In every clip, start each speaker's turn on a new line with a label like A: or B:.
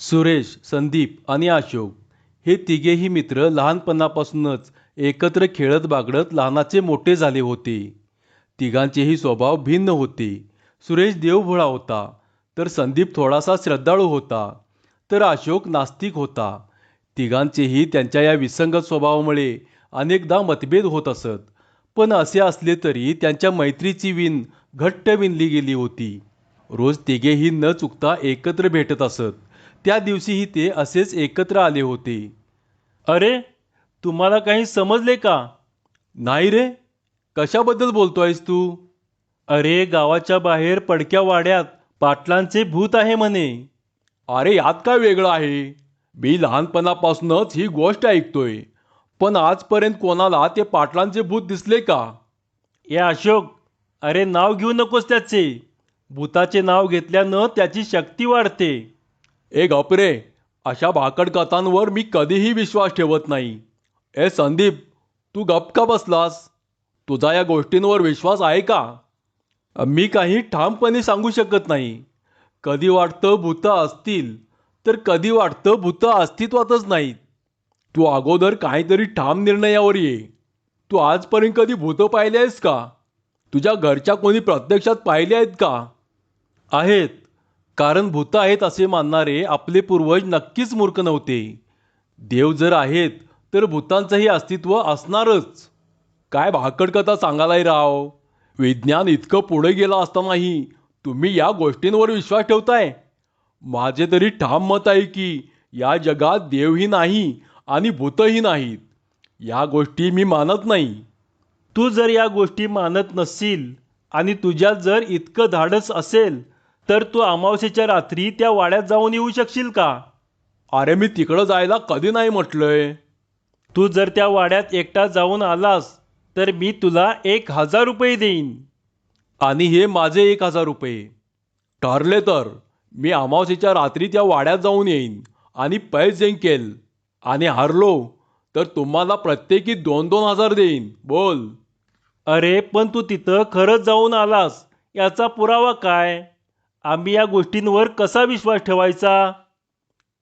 A: सुरेश संदीप आणि अशोक हे तिघेही मित्र लहानपणापासूनच एकत्र खेळत बागडत लहानाचे मोठे झाले होते. तिघांचेही स्वभाव भिन्न होते. सुरेश देवभोळा होता तर संदीप थोडासा श्रद्धाळू होता तर अशोक नास्तिक होता. तिघांचेही त्यांच्या या विसंगत स्वभावामुळे अनेकदा मतभेद होत असत पण असे असले तरी त्यांच्या मैत्रीची विण घट्ट विणली गेली होती. रोज तिघेही न चुकता एकत्र भेटत असत. त्या दिवशीही ते असेच एकत्र आले होते. अरे तुम्हाला काही समजले का? नाही रे कशाबद्दल बोलतो आहेस तू? अरे गावाच्या बाहेर पडक्या वाड्यात पाटलांचे भूत आहे म्हणे. अरे यात काय वेगळं आहे? मी लहानपणापासूनच ही गोष्ट ऐकतोय. पण आजपर्यंत कोणाला ते पाटलांचे भूत दिसले का? ए अशोक अरे नाव घेऊ नकोस त्याचे. भूताचे नाव घेतल्यानं त्याची शक्ती वाढते. ए गपरे अशा भाकड कथांवर मी कधीही विश्वास ठेवत नाही. ए संदीप तू गप का बसलास? तुझा या गोष्टींवर विश्वास आहे का? मी काही ठामपणे सांगू शकत नाही. कधी वाटतं भूतं असतील तर कधी वाटतं भूतं अस्तित्वातच नाहीत. तू अगोदर काहीतरी ठाम निर्णयावर ये. तू आजपर्यंत कधी भूतं पाहिले आहेस का? तुझ्या घरच्या कोणी प्रत्यक्षात पाहिले आहेत का? आहेत. कारण भूतं आहेत असे मानणारे आपले पूर्वज नक्कीच मूर्ख नव्हते. देव जर आहेत तर भूतांचंही अस्तित्व असणारच. काय भाकड कथा सांगायलाही राव? विज्ञान इतकं पुढे गेलं असतानाही तुम्ही या गोष्टींवर विश्वास ठेवताय? माझे तरी ठाम मत आहे की या जगात देवही नाही आणि भूतही नाहीत. या गोष्टी मी मानत नाही. तू जर या गोष्टी मानत नसशील आणि तुझ्यात जर इतकं धाडस असेल तर तू अमावस्येच्या रात्री त्या वाड्यात जाऊन येऊ शकशील का? अरे मी तिकडं जायला कधी नाही म्हटलंय. तू जर त्या वाड्यात एकटा जाऊन आलास तर मी तुला एक हजार रुपये देईन. आणि हे माझे एक हजार रुपये. ठरले तर मी अमावस्येच्या रात्री त्या वाड्यात जाऊन येईन आणि पैस जिंकेल. आणि हारलो तर तुम्हाला प्रत्येकी दोन दोन हजार देईन. बोल. अरे पण तू तिथं खरंच जाऊन आलास याचा पुरावा काय? आम्ही या गोष्टींवर कसा विश्वास ठेवायचा?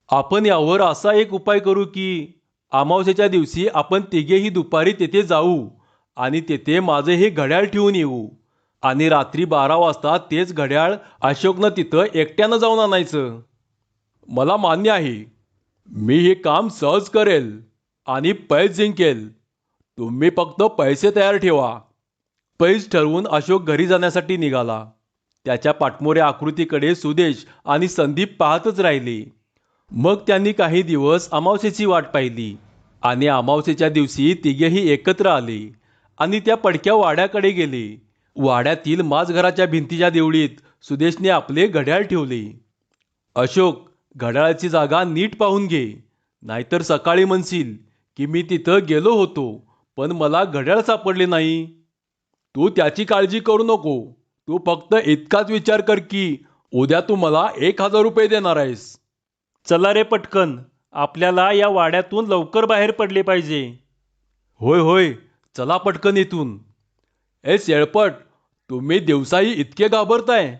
A: आपण यावर असा एक उपाय करू की अमावस्येच्या दिवशी आपण तिघेही दुपारी तेथे जाऊ आणि तेथे माझे हे घड्याळ ठेवून येऊ आणि रात्री बारा वाजता तेच घड्याळ अशोकनं तिथं एकट्यानं जाऊन आणायचं. मला मान्य आहे मी हे काम सहज करेल आणि पैस जिंकेल. तुम्ही फक्त पैसे तयार ठेवा. पैस ठरवून अशोक घरी जाण्यासाठी निघाला. त्याच्या पाठमोऱ्या आकृतीकडे सुदेश आणि संदीप पाहतच राहिले. मग त्यांनी काही दिवस अमावस्येची वाट पाहिली आणि अमावस्येच्या दिवशी तिघेही एकत्र आले आणि त्या पडक्या वाड्याकडे गेले. वाड्यातील माझघराच्या भिंतीच्या देवळीत सुदेशने आपले घड्याळ ठेवले. अशोक घड्याळाची जागा नीट पाहून घे. नाहीतर सकाळी म्हणशील की मी तिथं गेलो होतो पण मला घड्याळ सापडले नाही. तू त्याची काळजी करू नको. तू फक्त इतकाच विचार कर की उद्या तू मला एक हजार रुपये देणार आहेस. चला रे पटकन आपल्याला या वाड्यातून लवकर बाहेर पडले पाहिजे. होय होय चला पटकन इथून. ए शेळपट तुम्ही दिवसाही इतके घाबरताय.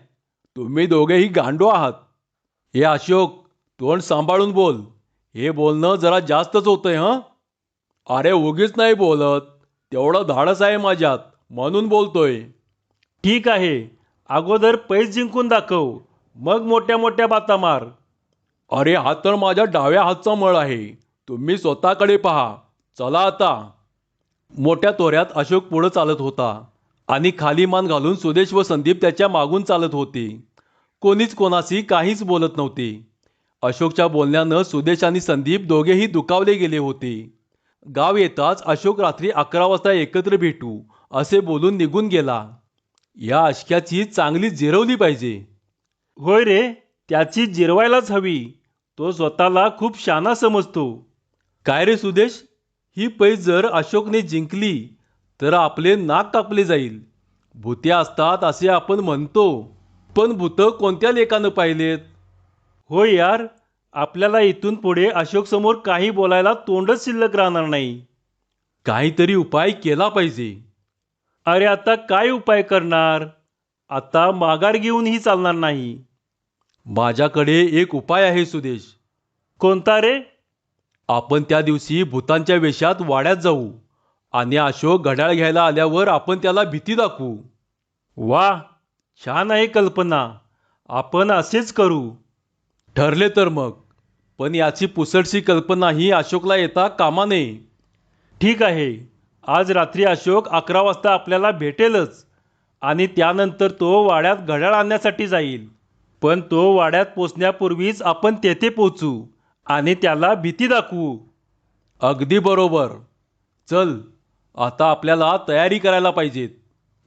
A: तुम्ही दोघेही गांडो आहात. हे अशोक तोंड सांभाळून बोल. हे बोलणं जरा जास्तच होतंय हं? अरे उगीच नाही बोलत. तेवढं धाडस आहे माझ्यात म्हणून बोलतोय. ठीक आहे अगोदर पैस जिंकून दाखव मग मोठ्या मोठ्या बाता मार. अरे हा तर माझ्या डाव्या हातचा मळ आहे. तुम्ही स्वतःकडे पहा. चला आता. मोठ्या तोऱ्यात अशोक पुढं चालत होता आणि खाली मान घालून सुदेश व संदीप त्याच्या मागून चालत होते. कोणीच कोणाशी काहीच बोलत नव्हते. अशोकच्या बोलण्यानं सुदेश आणि संदीप दोघेही दुखावले गेले होते. गाव येताच अशोक रात्री अकरा वाजता एकत्र भेटू असे बोलून निघून गेला. या अशक्याची चांगली जिरवली पाहिजे. होय रे त्याची जिरवायलाच हवी. तो स्वतःला खूप शाना समजतो. काय रे सुदेश? ही पैस जर अशोकने जिंकली तर आपले नाक कापले जाईल. भूते असतात असे आपण म्हणतो पण भूतं कोणत्या लेखानं पाहिलेत? होय यार आपल्याला इथून पुढे अशोक समोर काही बोलायला तोंडच शिल्लक राहणार नाही. काहीतरी उपाय केला पाहिजे. अरे आता काय उपाय करणार? आता माघार घेऊनही चालणार नाही. माझ्याकडे एक उपाय आहे सुदेश.
B: कोणता रे?
A: आपण त्या दिवशी भूतांच्या वेशात वाड्यात जाऊ आणि अशोक घड्याळ घ्यायला आल्यावर आपण त्याला भीती दाखवू.
B: वा छान आहे कल्पना. आपण असेच करू.
A: ठरले तर मग. पण याची पुसटशी कल्पना ही अशोकला येता कामा नये
B: ठीक आहे. आज रात्री अशोक अकरा वाजता आपल्याला भेटेलच आणि त्यानंतर तो वाड्यात घड्याळ आणण्यासाठी जाईल. पण तो वाड्यात पोचण्यापूर्वीच आपण तेथे पोचू आणि त्याला भीती दाखवू.
A: अगदी बरोबर. चल आता आपल्याला तयारी करायला पाहिजेत.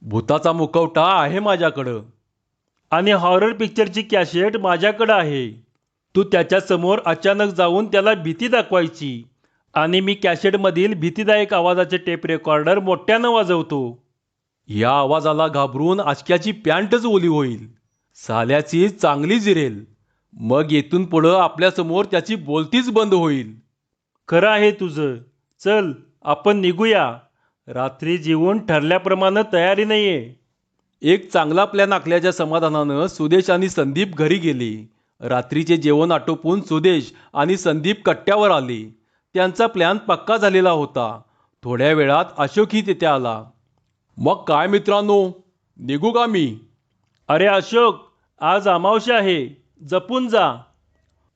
A: भूताचा मुखवटा आहे माझ्याकडं.
B: आणि हॉरर पिक्चरची कॅसेट माझ्याकडं आहे. तू त्याच्यासमोर अचानक जाऊन त्याला भीती दाखवायची. आणि मी कॅसेटमधील भीतीदायक आवाजाचे टेप रेकॉर्डर मोठ्यानं वाजवतो.
A: या आवाजाला घाबरून आचक्याची पॅन्टच ओली होईल. साल्याची चांगली जिरेल. मग येथून पुढं आपल्यासमोर त्याची बोलतीच बंद होईल.
B: खरं आहे तुझं. चल आपण निघूया. रात्री जेवण ठरल्याप्रमाणे तयारी नाहीये.
A: एक चांगला प्लॅन आखल्याच्या समाधानानं सुदेश आणि संदीप घरी गेले. रात्रीचे जेवण आटोपून सुदेश आणि संदीप कट्ट्यावर आले. त्यांचा प्लॅन पक्का झालेला होता. थोड्या वेळात अशोकही तिथे आला. मग काय मित्रांनो? निघू का मी?
B: अरे अशोक आज अमावश्य आहे. जपून जा.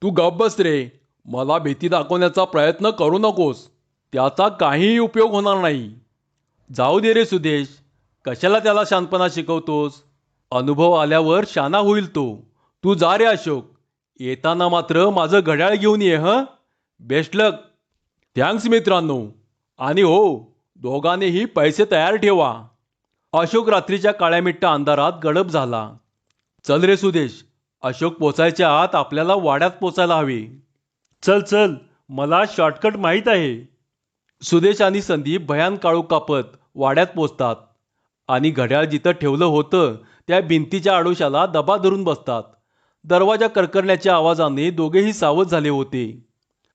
A: तू गप बस रे. मला भीती दाखवण्याचा प्रयत्न करू नकोस. त्याचा काहीही उपयोग होणार नाही. जाऊ दे रे सुदेश. कशाला त्याला शांतपणा शिकवतोस? अनुभव आल्यावर शाना होईल तो. तू जा रे अशोक. येताना मात्र माझं घड्याळ घेऊन ये हं? बेस्ट लक. थँक्स मित्रांनो आणि हो दोघांनीही पैसे तयार ठेवा. अशोक रात्रीच्या काळ्यामिट्ट अंधारात गडप झाला. चल रे सुदेश अशोक पोचायच्या आत आपल्याला वाड्यात पोचायला हवे.
B: चल चल मला शॉर्टकट माहीत आहे.
A: सुदेश आणि संदीप भयान काळू कापत वाड्यात पोचतात. आणि घड्याळ जिथं ठेवलं होतं त्या भिंतीच्या आडोशाला दबा धरून बसतात. दरवाजा करकरण्याच्या आवाजाने दोघेही सावध झाले होते.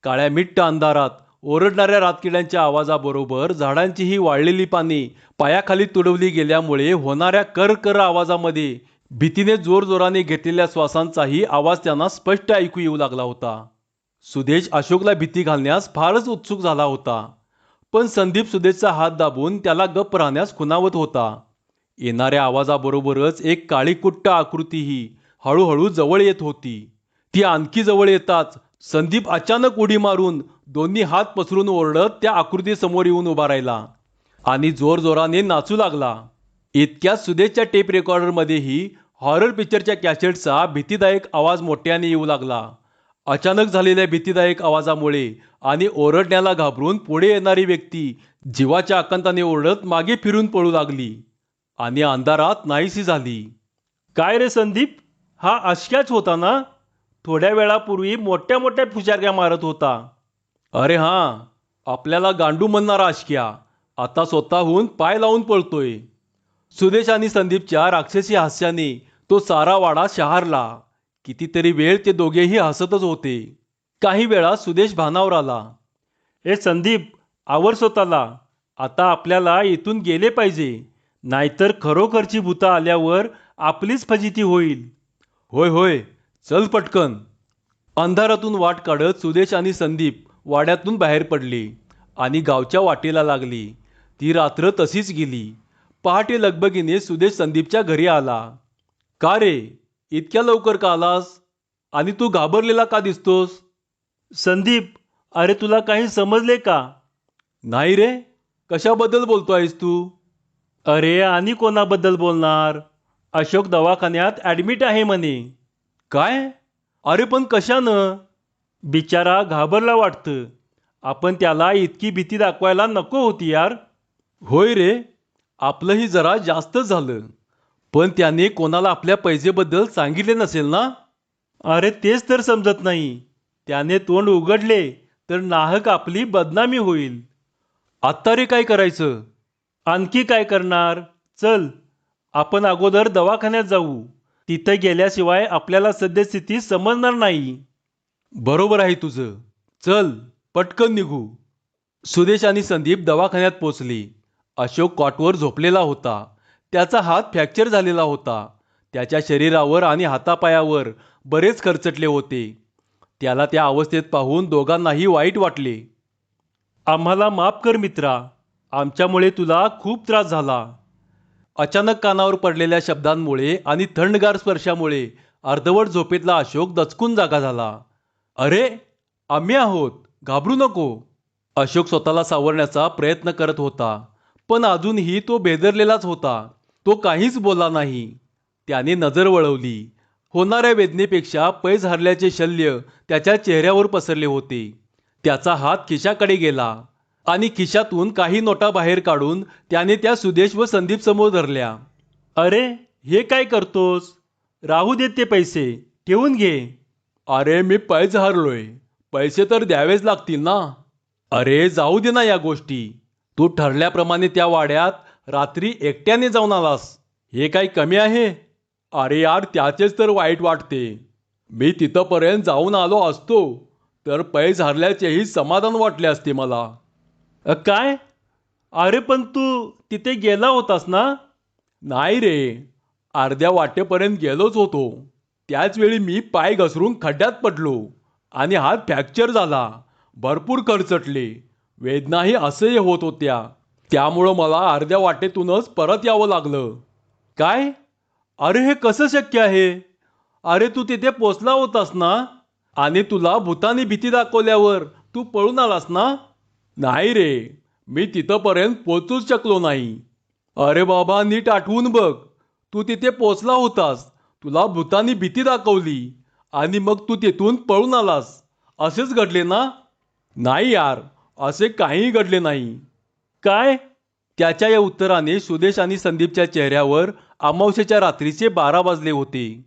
A: काळ्या मिट्ट अंधारात ओरडणाऱ्या रातकिड्यांच्या आवाजाबरोबर झाडांची ही वाळलेली पाने पायाखाली तुडवली गेल्यामुळे होणाऱ्या करकर आवाजामध्ये भीतीने जोरजोराने घेतलेल्या श्वासांचाही आवाज त्यांना स्पष्ट ऐकू येऊ लागला होता. सुदेश अशोकला भीती घालण्यास फारच उत्सुक झाला होता. पण संदीप सुदेशचा हात दाबून त्याला गप्प राहण्यास खुनावत होता. येणाऱ्या आवाजाबरोबरच एक काळीकुट्ट आकृतीही हळूहळू जवळ येत होती. ती आणखी जवळ येताच संदीप अचानक उडी मारून दोन्ही हात पसरून ओरडत त्या आकृतीसमोर येऊन उभा राहिला. आणि जोरजोराने नाचू लागला. इतक्या सुदेशच्या टेप रेकॉर्डरमध्येही हॉरर पिक्चरच्या कॅसेटचा भीतीदायक आवाज मोठ्याने येऊ लागला. अचानक झालेल्या भीतीदायक आवाजामुळे आणि ओरडण्याला घाबरून पुढे येणारी व्यक्ती जीवाच्या आकांताने ओरडत मागे फिरून पळू लागली आणि अंधारात नाहीशी झाली.
B: काय रे संदीप? हा अशक्याच होता ना? थोड्या वेळापूर्वी मोठ्या मोठ्या फुशारक्या मारत होता.
A: अरे हां आपल्याला गांडू म्हणणारा आशक्या आता स्वतःहून पाय लावून पळतोय. सुदेश आणि संदीपच्या राक्षसी हास्याने तो सारा वाडा शहारला. कितीतरी वेळ ते दोघेही हसतच होते. काही वेळा सुदेश भानावर आला.
B: ए संदीप आवर स्वतःला. आता आपल्याला इथून गेले पाहिजे. नाहीतर खरोखरची भूतं आल्यावर आपलीच फजिती होईल.
A: होय होय. चल पटकन. अंधारातून वाट काढत सुदेश आणि संदीप वाड्यातून बाहेर पडले आणि गावच्या वाटेला लागली. ती रात्र तशीच गेली. पहाटे लगबगीने सुदेश संदीपच्या घरी आला. का रे? इतक्या लवकर का आलास? आणि तू घाबरलेला का दिसतोस?
B: संदीप अरे तुला काही समजले का?
A: नाही रे. कशाबद्दल बोलतो आहेस तू?
B: अरे आणि कोणाबद्दल बोलणार? अशोक दवाखान्यात ॲडमिट आहे म्हणे.
A: काय? अरे पण कशानं?
B: बिचारा घाबरला वाटतं. आपण त्याला इतकी भीती दाखवायला नको होती यार.
A: होय रे आपलंही जरा जास्तच झालं. पण त्याने कोणाला आपल्या पैजेबद्दल सांगितले नसेल ना?
B: अरे तेच तर समजत नाही. त्याने तोंड उघडले तर नाहक आपली बदनामी होईल.
A: आत्ता रे काय करायचं?
B: आणखी काय करणार? चल आपण अगोदर दवाखान्यात जाऊ. तिथं गेल्याशिवाय आपल्याला सद्यस्थिती समजणार नाही.
A: बरोबर आहे तुझं. चल पटकन निघू. सुदेश आणि संदीप दवाखान्यात पोचली. अशोक कॉटवर झोपलेला होता. त्याचा हात फ्रॅक्चर झालेला होता. त्याच्या शरीरावर आणि हातापायावर बरेच खरचटले होते. त्याला त्या अवस्थेत पाहून दोघांनाही वाईट वाटले.
B: आम्हाला माफ कर मित्रा. आमच्यामुळे तुला खूप त्रास झाला.
A: अचानक कानावर पडलेल्या शब्दांमुळे आणि थंडगार स्पर्शामुळे अर्धवट झोपेतला अशोक दचकून जागा झाला. अरे आम्ही आहोत. घाबरू नको. अशोक स्वतःला सावरण्याचा प्रयत्न करत होता पण अजूनही तो बेदरलेलाच होता. तो काहीच बोलला नाही. त्याने नजर वळवली. होणाऱ्या वेदनेपेक्षा पैज हरल्याचे शल्य त्याच्या चेहऱ्यावर पसरले होते. त्याचा हात खिशाकडे गेला आणि खिशातून काही नोटा बाहेर काढून त्याने त्या सुदेश व संदीप समोर धरल्या.
B: अरे हे काय करतोस? राहू देत ते पैसे. ठेवून घे.
A: अरे मी पैज हरलोय. पैसे तर द्यावेच लागतील ना. अरे जाऊ दे ना या गोष्टी. तू ठरल्याप्रमाणे त्या वाड्यात रात्री एकट्याने जाऊन आलास. हे काही कमी आहे? अरे यार त्याचेच तर वाईट वाटते. मी तिथंपर्यंत जाऊन आलो असतो तर पैज हरल्याचेही समाधान वाटले असते मला.
B: काय? अरे पण तू तिथे गेला होतास ना?
A: नाही रे. अर्ध्या वाटेपर्यंत गेलोच होतो. त्याचवेळी मी पाय घसरून खड्ड्यात पडलो आणि हात फ्रॅक्चर झाला. भरपूर खरचटले वेदनाही असह्य होत होत्या. त्यामुळं मला अर्ध्या वाटेतूनच परत यावं लागलं.
B: काय? अरे हे कसं शक्य आहे? अरे तू तिथे पोचला होतास ना?
A: आणि तुला भूतानी भीती दाखवल्यावर तू पळून आलास ना? नाही रे. मी तिथंपर्यंत पोचूच शकलो नाही. अरे बाबा नीट आठवून बघ. तू तिथे पोचला होतास. तुला भूतानी भीती दाखवली आणि मग तू तिथून पळून आलास. असेच घडले ना? नाही यार असे काहीही घडले नाही.
B: काय?
A: त्याच्या या उत्तराने सुदेश आणि संदीपच्या चेहऱ्यावर अमावस्येच्या रात्रीचे बारा वाजले होते.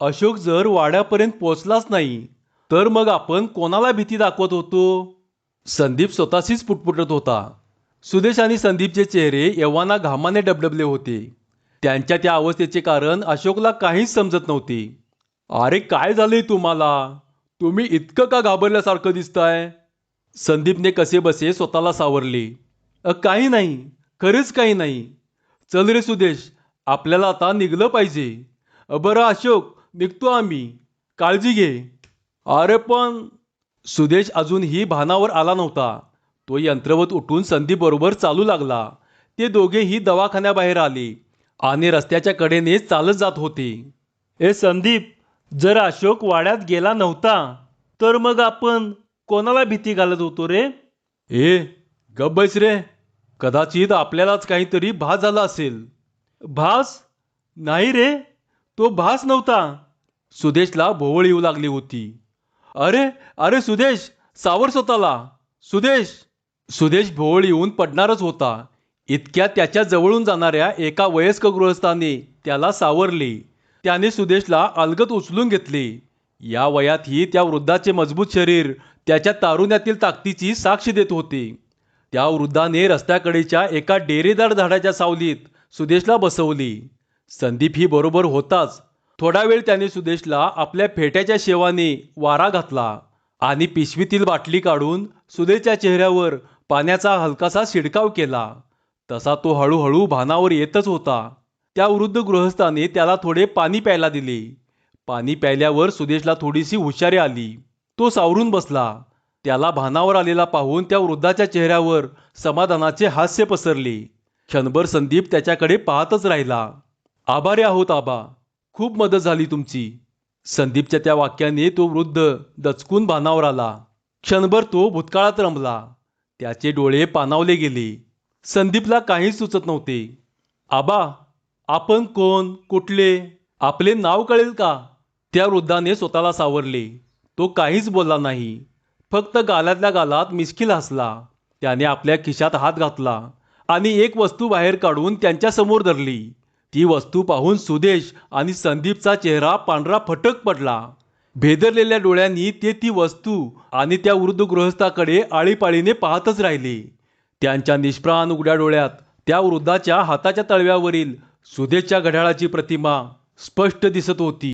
A: अशोक जर वाड्यापर्यंत पोचलाच नाही तर मग आपण कोणाला भीती दाखवत होतो? संदीप स्वतःशीच पुटपुटत होता. सुदेश आणि संदीपचे चेहरे एव्हाना घामाने डबडबले होते. त्यांच्या त्या अवस्थेचे कारण अशोकला काहीच समजत नव्हती. अरे काय झालंय तुम्हाला? तुम्ही इतकं का घाबरल्यासारखं दिसताय? संदीपने कसे बसे स्वतःला सावरले. "अ, काही नाही. खरंच काही नाही. चल रे सुदेश आपल्याला आता निघलं पाहिजे. बरं अशोक निघतो आम्ही. काळजी घे. अरे पण सुदेश अजूनही भानावर आला नव्हता. तो यंत्रवत उठून संदीप बरोबर चालू लागला. ते दोघेही दवाखान्याबाहेर आले. आणि रस्त्याच्या कडेने चालत जात होते.
B: ए संदीप जर अशोक वाड्यात गेला नव्हता तर मग आपण कोणाला भीती घालत होतो रे?
A: ए गप बैस रे. कदाचित आपल्यालाच काहीतरी भास झाला असेल.
B: भास? नाही रे. तो भास नव्हता.
A: सुदेशला भोवळ येऊ लागली होती. अरे अरे सुदेश सावर स्वतःला. सुदेश. सुदेश भोवळ येऊन पडणारच होता. इतक्यात त्याच्या जवळून जाणाऱ्या एका वयस्क गृहस्थाने त्याला सावरले. त्याने सुदेशला अलगत उचलून घेतले. या वयातही त्या वृद्धाचे मजबूत शरीर त्याच्या तारुण्यातील ताकदीची साक्ष देत होते. त्या वृद्धाने रस्त्याकडेच्या एका डेरेदार झाडाच्या सावलीत सुदेशला बसवली. संदीप ही बरोबर होताच. थोडा वेळ त्याने सुदेशला आपल्या फेट्याच्या शेवाने वारा घातला आणि पिशवीतील बाटली काढून सुदेशच्या चेहऱ्यावर पाण्याचा हलकासा शिडकाव केला. तसा तो हळूहळू भानावर येतच होता. त्या वृद्ध गृहस्थाने त्याला थोडे पाणी प्यायला दिले. पाणी प्यायल्यावर सुदेशला थोडीशी हुशारी आली. तो सावरून बसला. त्याला भानावर आलेला पाहून त्या वृद्धाच्या चेहऱ्यावर समाधानाचे हास्य पसरले. क्षणभर संदीप त्याच्याकडे पाहतच राहिला. आभारी आहोत आबा. खूप मदत झाली तुमची. संदीपच्या त्या वाक्याने तो वृद्ध दचकून भानावर आला. क्षणभर तो भूतकाळात रमला. त्याचे डोळे पानावले गेले. संदीपला काहीच सुचत नव्हते. आबा आपण कोण कुठले आपले नाव कळेल का? त्या वृद्धाने स्वतःला सावरले. तो काहीच बोलला नाही. फक्त गालातल्या गालात मिश्किल हसला. त्याने आपल्या खिशात हात घातला आणि एक वस्तू बाहेर काढून त्यांच्यासमोर धरली. ती वस्तू पाहून सुदेश आणि संदीपचा चेहरा पांढरा फटक पडला. भेदरलेल्या डोळ्यांनी ते ती वस्तू आणि त्या वृद्ध गृहस्थाकडे आळीपाळीने पाहतच राहिले. त्यांच्या निष्प्राण उघड्या डोळ्यात त्या वृद्धाच्या हाताच्या तळव्यावरील सुदेच्या घड्याळाची प्रतिमा स्पष्ट दिसत होती.